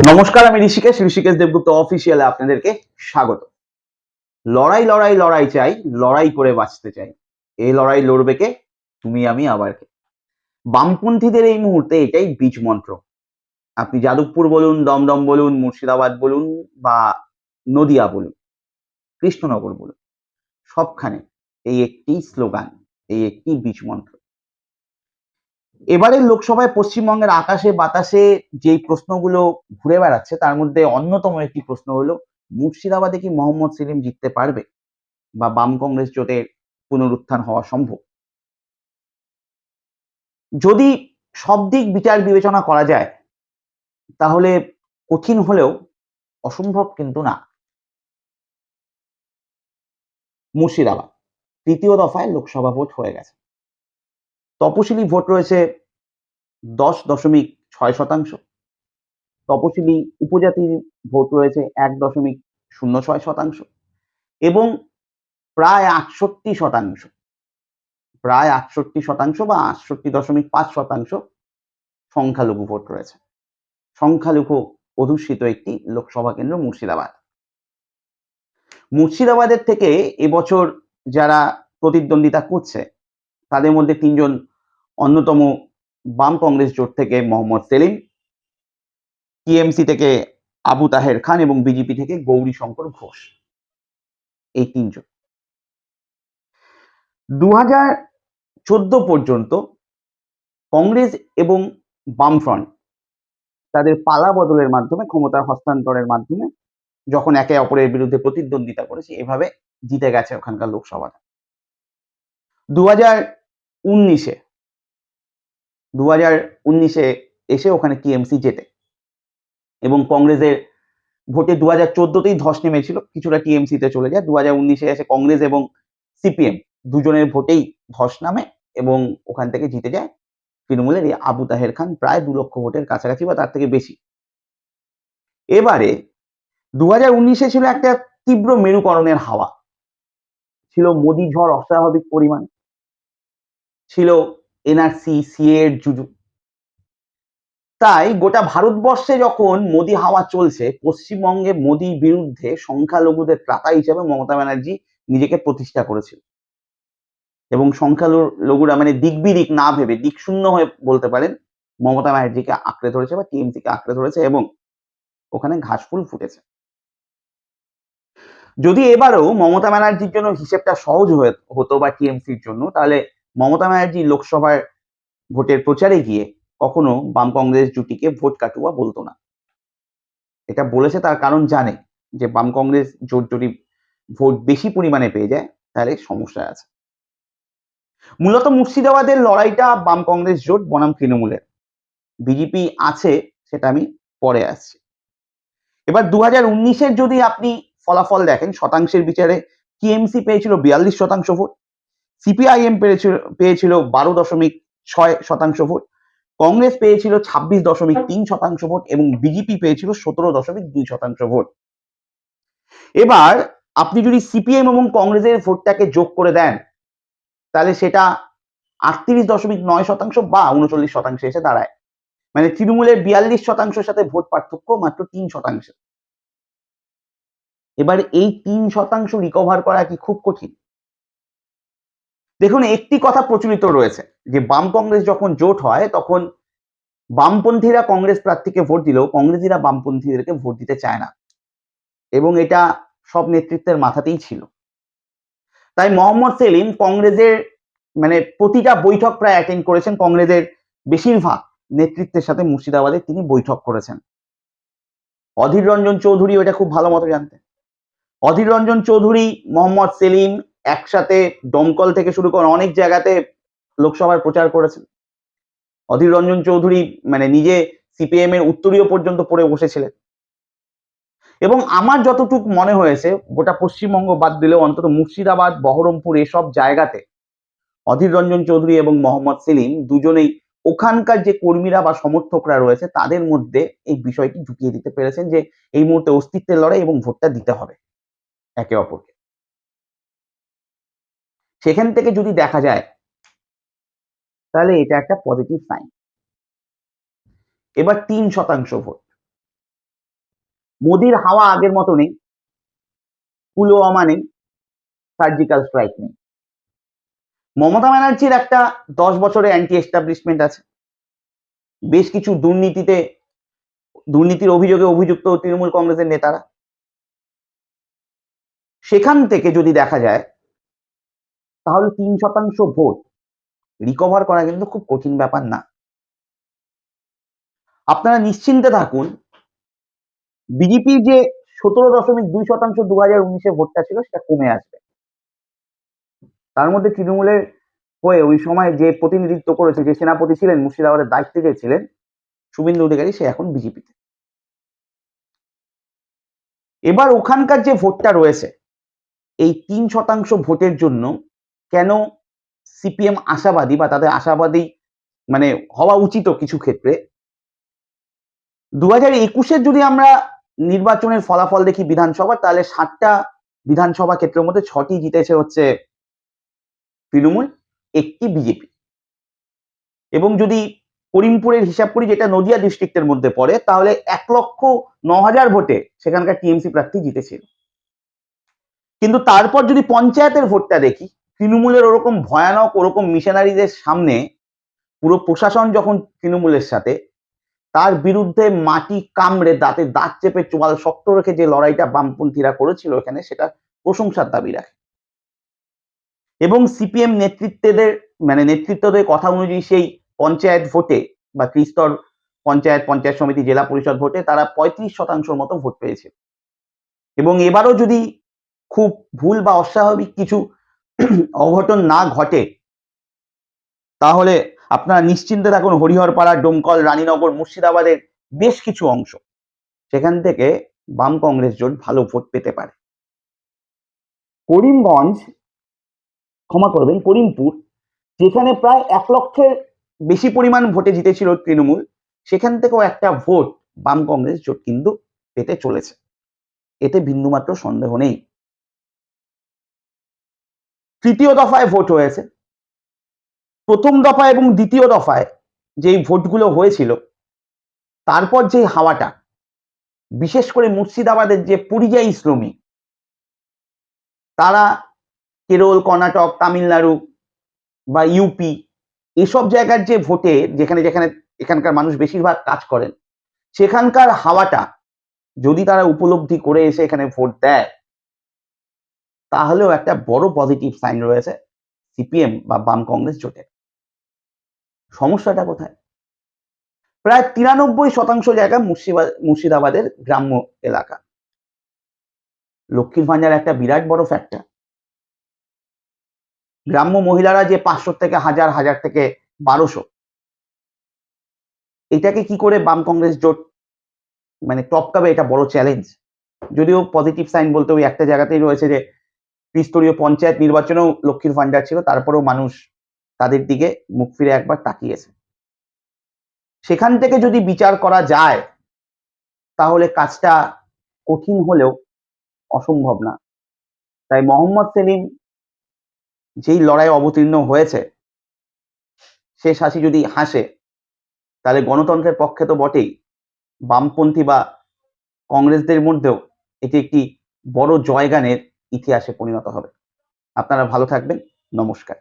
নমস্কার, আমি ঋষিকেশ ঋষিকেশ দেবগুপ্ত অফিসিয়ালে আপনাদেরকে স্বাগত। লড়াই লড়াই লড়াই চাই, লড়াই করে বাঁচতে চাই। এই লড়াই লড়বে কে? তুমি, আমি, আবার কে? বামপন্থীদের এই মুহূর্তে এটাই বীজ মন্ত্র। আপনি যাদবপুর বলুন, দমদম বলুন, মুর্শিদাবাদ বলুন বা নদিয়া বলুন, কৃষ্ণনগর বলুন, সবখানে এই একটি স্লোগান এই একটি বীজ মন্ত্র। এবারের লোকসভায় পশ্চিমবঙ্গের আকাশে বাতাসে যেই প্রশ্নগুলো ঘুরে বেড়াচ্ছে, তার মধ্যে অন্যতম একটি প্রশ্ন হলো, মুর্শিদাবাদে কি মোহাম্মদ সেলিম জিততে পারবে? বা বাম কংগ্রেস জোটের পুনরুত্থান হওয়া সম্ভব? যদি সব দিক বিচার বিবেচনা করা যায়, তাহলে কঠিন হলেও অসম্ভব কিন্তু না। মুর্শিদাবাদ, তৃতীয় দফায় লোকসভা ভোট হয়ে গেছে। তপশিলি ভোট রয়েছে দশ দশমিক ছয় শতাংশ। তপশিলি উপজাতির ভোট রয়েছে এক দশমিক শূন্য ছয় শতাংশ এবং প্রায় আটষট্টি শতাংশ, প্রায় আটষট্টি শতাংশ বা আটষট্টি দশমিক পাঁচ শতাংশ সংখ্যালঘু ভোট রয়েছে। সংখ্যালঘু অধুষ্ঠিত একটি লোকসভা কেন্দ্র মুর্শিদাবাদ। মুর্শিদাবাদের থেকে এবছর যারা প্রতিদ্বন্দ্বিতা করছে তাদের মধ্যে তিনজন অন্যতম বাম কংগ্রেস জোট থেকে মোহাম্মদ সেলিম, টিএমসি থেকে আবু তাহের খান এবং বিজেপি থেকে গৌরী শঙ্কর ঘোষ। এই তিনজন। দু হাজার চোদ্দ পর্যন্ত কংগ্রেস এবং বামফ্রন্ট তাদের পালা বদলের মাধ্যমে, ক্ষমতার হস্তান্তরের মাধ্যমে যখন একে অপরের বিরুদ্ধে প্রতিদ্বন্দ্বিতা করেছে, এভাবে জিতে গেছে ওখানকার লোকসভাটা। দু হাজার উনিশে। দু হাজার উনিশে এসে ওখানে টিএমসি জেতে। এবং কংগ্রেসের ভোটে দু হাজার চোদ্দতেই ধস নেমেছিল, কিছুটা টিএমসিতে চলে যায়। দু হাজার উনিশে এসে কংগ্রেস এবং সিপিএম দুজনের ভোটেই ধস নামে এবং ওখান থেকে জিতে যায় তৃণমূলের এই আবু তাহের খান, প্রায় দু লক্ষ ভোটের কাছাকাছি বা তার থেকে বেশি। এবারে দু হাজার উনিশে ছিল একটা তীব্র মেরুকরণের হাওয়া। ছিল মোদি ঝড় অস্বাভাবিক পরিমাণ। ছিল এনআরসি, সিএ এর জুজু। তাই গোটা ভারতবর্ষে যখন মোদি হাওয়া চলছে, পশ্চিমবঙ্গে মোদির বিরুদ্ধে সংখ্যালঘুদের ত্রাতা হিসেবে মমতা ব্যানার্জি নিজেকে প্রতিষ্ঠা করেছিল এবং সংখ্যালঘুরা মানে দিক বিদিক না ভেবে দিক শূন্য হয়ে বলতে পারেন, মমতা ব্যানার্জিকে আঁকড়ে ধরেছে বা টিএমসিকে আঁকড়ে ধরেছে এবং ওখানে ঘাসফুল ফুটেছে। যদি এবারও মমতা ব্যানার্জির জন্য হিসেবটা সহজ হয়ে, হতো বা টিএমসির জন্য, তাহলে মমতা ব্যানার্জি লোকসভার ভোটের প্রচারে গিয়ে কখনো বাম কংগ্রেস জুটিকে ভোট কাটুয়া বলতো না। এটা বলেছে তার কারণ জানে যে বাম কংগ্রেস জোট যদি ভোট বেশি পরিমাণে পেয়ে যায়, তাহলে সমস্যা আছে। মূলত মুর্শিদাবাদের লড়াইটা বাম কংগ্রেস জোট, বনাম তৃণমূলের। বিজেপি আছে, সেটা আমি পরে আসছি। এবার দু হাজার উনিশের যদি আপনি ফলাফল দেখেন, শতাংশের বিচারে টিএমসি পেয়েছিল বিয়াল্লিশ শতাংশ ভোট। সিপিআইএম পেয়েছিল পেয়েছিল বারো দশমিক ছয় শতাংশ ভোট, কংগ্রেস পেয়েছিল ছাব্বিশ দশমিক তিন শতাংশ ভোট এবং বিজেপি পেয়েছিল সতেরো দশমিক দুই শতাংশ ভোট। এবার আপনি যদি সিপিএম এবং কংগ্রেসের ভোটটাকে যোগ করে দেন, তাহলে সেটা আটত্রিশ দশমিক নয় শতাংশ বা উনচল্লিশ শতাংশে এসে দাঁড়ায়। মানে তৃণমূলের বিয়াল্লিশ শতাংশের সাথে ভোট পার্থক্য মাত্র তিন শতাংশ। এবার এই তিন শতাংশ রিকভার করা কি খুব কঠিন? দেখুন, একটি কথা প্রচলিত রয়েছে, যে বাম কংগ্রেস যখন জোট হয়, তখন বামপন্থীরা কংগ্রেস প্রার্থীকে ভোট দিলেও কংগ্রেসীরা বামপন্থীদেরকে ভোট দিতে চায় না। এবং এটা সব নেতৃত্বের মাথাতেই ছিল। তাই মোহাম্মদ সেলিম কংগ্রেসের মানে প্রতিটা বৈঠক প্রায় অ্যাটেন্ড করেছেন। কংগ্রেসের বেশিরভাগ নেতৃত্বের সাথে মুর্শিদাবাদে তিনি বৈঠক করেছেন। অধীর রঞ্জন চৌধুরী ওটা খুব ভালো মতো জানতেন। অধীর রঞ্জন চৌধুরী, মোহাম্মদ সেলিম একসাথে দমকল থেকে শুরু করে অনেক জায়গাতে লোকসভার প্রচার করেছেন। অধীর রঞ্জন চৌধুরী মানে নিজে সিপিএম এর উত্তরীয় পর্যন্ত পড়ে বসেছিলেন। এবং আমার যতটুকু মনে হয়েছে, গোটা পশ্চিমবঙ্গ বাদ দিলেও অন্তত মুর্শিদাবাদ, বহরমপুর এসব জায়গাতে অধীর রঞ্জন চৌধুরী এবং মোহাম্মদ সেলিম দুজনেই ওখানকার যে কর্মীরা বা সমর্থকরা রয়েছে, তাদের মধ্যে এই বিষয়টি ঢুকিয়ে দিতে পেরেছেন যে এই মুহূর্তে অস্তিত্বের লড়াই এবং ভোটটা দিতে হবে। একে অপরকে। সেখান থেকে যদি দেখা যায়, তাহলে এটা একটা পজিটিভ সাইন এবার তিন শতাংশ ভোট। মোদির হাওয়া আগের মতো নেই, পুলওয়ামা নেই সার্জিক্যাল স্ট্রাইক নেই। মমতা ব্যানার্জির একটা দশ বছরের অ্যান্টি এস্টাবলিশমেন্ট আছে। বেশ কিছু দুর্নীতিতে, দুর্নীতির অভিযোগে অভিযুক্ত তৃণমূল কংগ্রেসের নেতারা। সেখান থেকে যদি দেখা যায় তাহলে তিন শতাংশ ভোট রিকভার করা কিন্তু খুব কঠিন ব্যাপার না। আপনারা নিশ্চিন্তে থাকুন বিজেপির যে সতেরো দশমিক দুই শতাংশ দু হাজার উনিশে ভোটটা ছিল সেটা কমে আসবে। তার মধ্যে তৃণমূলের হয়ে ওই সময় যে প্রতিনিধিত্ব করেছে, যে সেনাপতি ছিলেন, মুর্শিদাবাদের দায়িত্বে যে ছিলেন, শুভেন্দু অধিকারী, সে এখন বিজেপিতে এবার ওখানকার যে ভোটটা রয়েছে, এই তিন শতাংশ ভোটের জন্য কেন সিপিএম আশাবাদী বা তাদের আশাবাদী মানে হওয়া উচিত কিছু ক্ষেত্রে? দু হাজার একুশের যদি আমরা নির্বাচনের ফলাফল দেখি বিধানসভা তাহলে ষাটটা বিধানসভা ক্ষেত্রের মধ্যে ছটি জিতেছে হচ্ছে তৃণমূল, একটি বিজেপি এবং যদি করিমপুরের হিসাব করি যেটা নদিয়া ডিস্ট্রিক্টের মধ্যে পড়ে, তাহলে এক লক্ষ ন হাজার ভোটে সেখানকার টিএমসি প্রার্থী জিতেছিল। কিন্তু তারপর যদি পঞ্চায়েতের ভোটটা দেখি তৃণমূলের ওরকম ভয়ানক, ওরকম মিশনারিদের সামনে পুরো প্রশাসন যখন তৃণমূলের সাথে, তার বিরুদ্ধে মাটি কামড়ে দাঁতে দাঁত চেপে চোয়াল শক্ত রেখে যে লড়াইটা বামপন্থীরা করেছিল এখানে, সেটা প্রশংসার দাবি রাখে। এবং সিপিএম নেতৃত্বদের মানে নেতৃত্বদের কথা অনুযায়ী সেই পঞ্চায়েত ভোটে বা ত্রিস্তর পঞ্চায়েত পঞ্চায়েত সমিতি, জেলা পরিষদ ভোটে তারা পঁয়ত্রিশ শতাংশের মতো ভোট পেয়েছে। এবং এবারও যদি খুব ভুল বা অস্বাভাবিক কিছু অঘটন না ঘটে, তাহলে আপনারা নিশ্চিন্তে থাকুন, হরিহরপাড়া, ডোমকল, রানীনগর, মুর্শিদাবাদের বেশ কিছু অংশ। সেখান থেকে বাম কংগ্রেস জোট ভালো ভোট পেতে পারে। করিমগঞ্জ, ক্ষমা করবেন, করিমপুর, যেখানে প্রায় এক লক্ষের বেশি পরিমাণ ভোটে জিতেছিল তৃণমূল, সেখান থেকেও একটা ভোট বাম কংগ্রেস জোট কিন্তু পেতে চলেছে। এতে বিন্দুমাত্র সন্দেহ নেই। তৃতীয় দফায় ভোট হয়েছে। প্রথম দফা এবং দ্বিতীয় দফায় যেই ভোটগুলো হয়েছিল, তারপর যে হাওয়াটা, বিশেষ করে মুর্শিদাবাদের যে পরিযায়ী শ্রমিক, তারা কেরল, কর্ণাটক, তামিলনাড়ু বা ইউপি এসব জায়গার যে ভোটে যেখানে যেখানে এখানকার মানুষ বেশিরভাগ কাজ করেন, সেখানকার হাওয়াটা যদি তারা উপলব্ধি করে এসে এখানে ভোট দেয় তাহলেও একটা বড় পজিটিভ সাইন রয়েছে সিপিএম বা বাম কংগ্রেস জোটের। সমস্যাটা কোথায়? প্রায় তিরানব্বই শতাংশ জায়গা মুর্শিদাবাদের গ্রাম্য এলাকা। লক্ষ্মীর ভান্ডার একটা বিরাট বড় ফ্যাক্টর গ্রাম্য মহিলারা যে পাঁচশো থেকে হাজার হাজার থেকে বারোশো, এটাকে কি করে বাম কংগ্রেস জোট মানে টপকাবে এটা বড় চ্যালেঞ্জ যদিও পজিটিভ সাইন বলতে ওই একটা জায়গাতেই রয়েছে যে ত্রিস্তরীয় পঞ্চায়েত নির্বাচনেও লক্ষ্মীর ভান্ডার ছিল, তারপরেও মানুষ তাদের দিকে মুখ ফিরে একবার তাকিয়েছে। সেখান থেকে যদি বিচার করা যায়, তাহলে কাজটা কঠিন হলেও অসম্ভব না। তাই মোহাম্মদ সেলিম যেই লড়াই অবতীর্ণ হয়েছে সে হাসি যদি হাসে, তাহলে গণতন্ত্রের পক্ষে তো বটেই। বামপন্থী বা কংগ্রেসদের মধ্যেও এটি একটি বড় জয়গানের ইতিহাসে পরিণত হবে। আপনারা ভালো থাকবেন। নমস্কার।